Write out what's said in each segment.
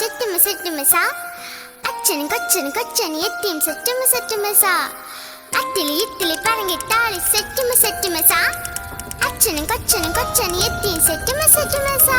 செட்டுமு செட்டுமிசா அச்சனு கொச்சனு கொச்சனு எத்தியும் செட்டுமு செட்டுமிசா அத்திலி இத்திலி பரங்கிட்டாளி செட்டுமு செட்டுமிசா அச்சனு கொச்சனு கொச்சனு எத்தியும் செட்டுமு செட்டுமிசா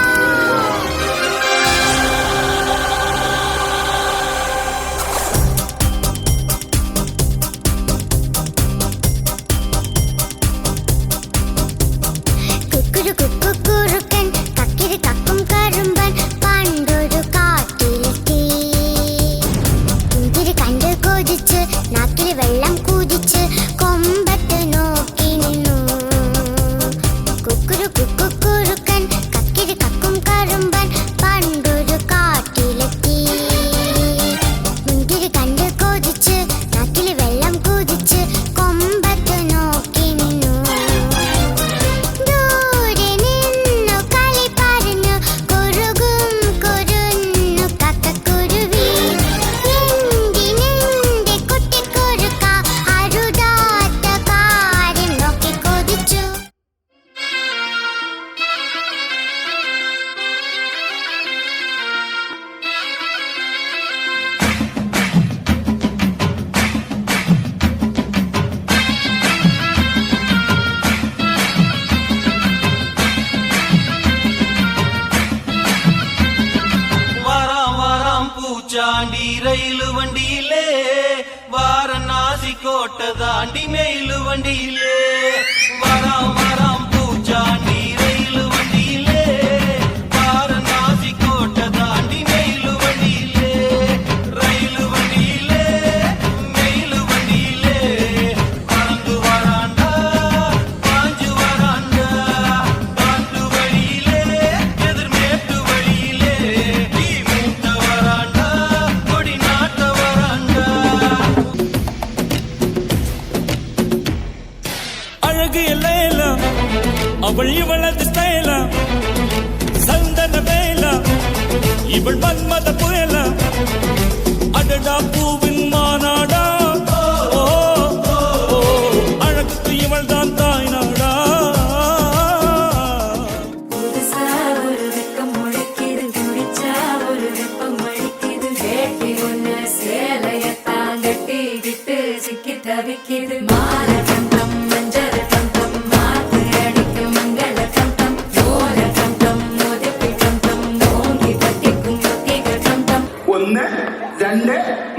தாச்சாண்டி rail வண்டியிலே வாரணாசி கோட்டை தாண்டி மேலு வண்டியிலே. வராம் வராம் பூச்சாண்டி இவள் இவளது ஸ்டைலா சந்தன வேலா இவள் மன்மத புயலா. அடடா பூவின் மாநாடா அழகுக்கு இவள் தான் தாய் நாடா தவிக்கிது. Celle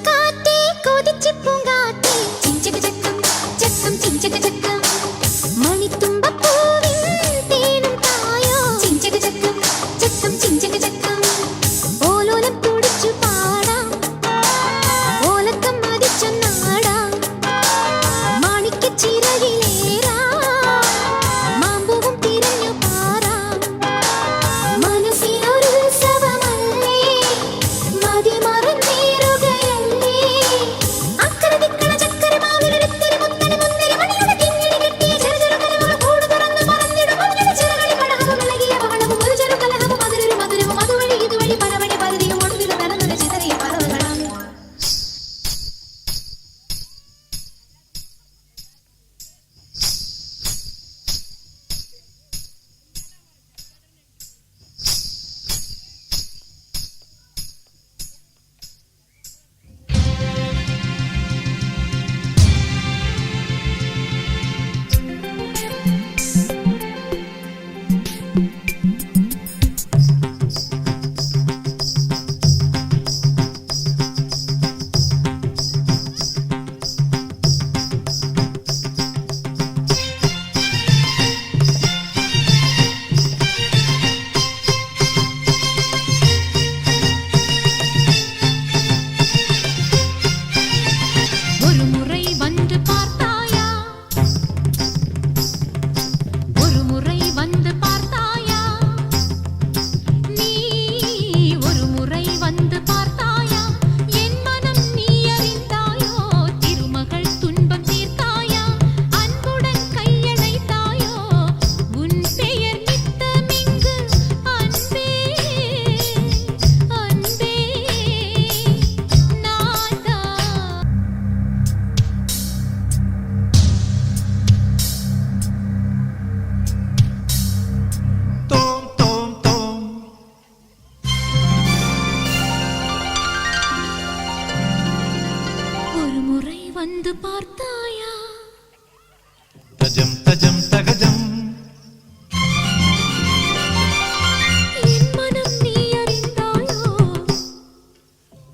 തജം തജം തകജം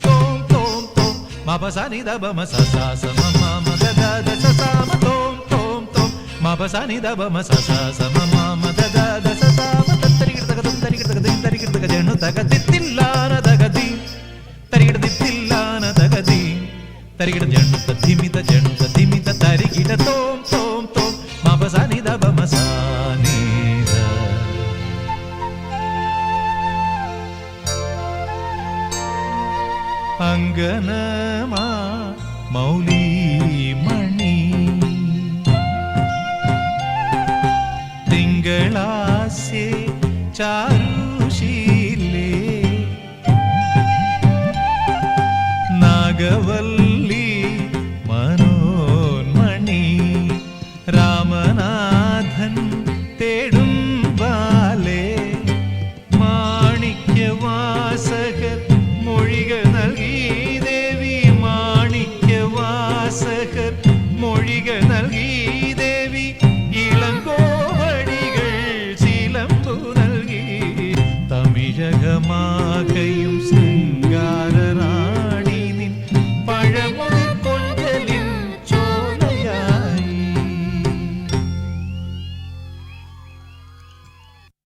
തോം തോം തോം മപസനി ദബമ സസാസ മമ മദദ സസാമ തോം തോം തോം മപസനി ദബമ സസാസ മമ മദദ സസാമ തരികിടതകതം തരികിടതകതം തരികിടതകജണു തകതിത്തില്ലാന തകതി തരികിടതിത്തില്ലാന ഗഗനമാ മൗലിമണി. തിങ്കളാസ്യേ ചാര मा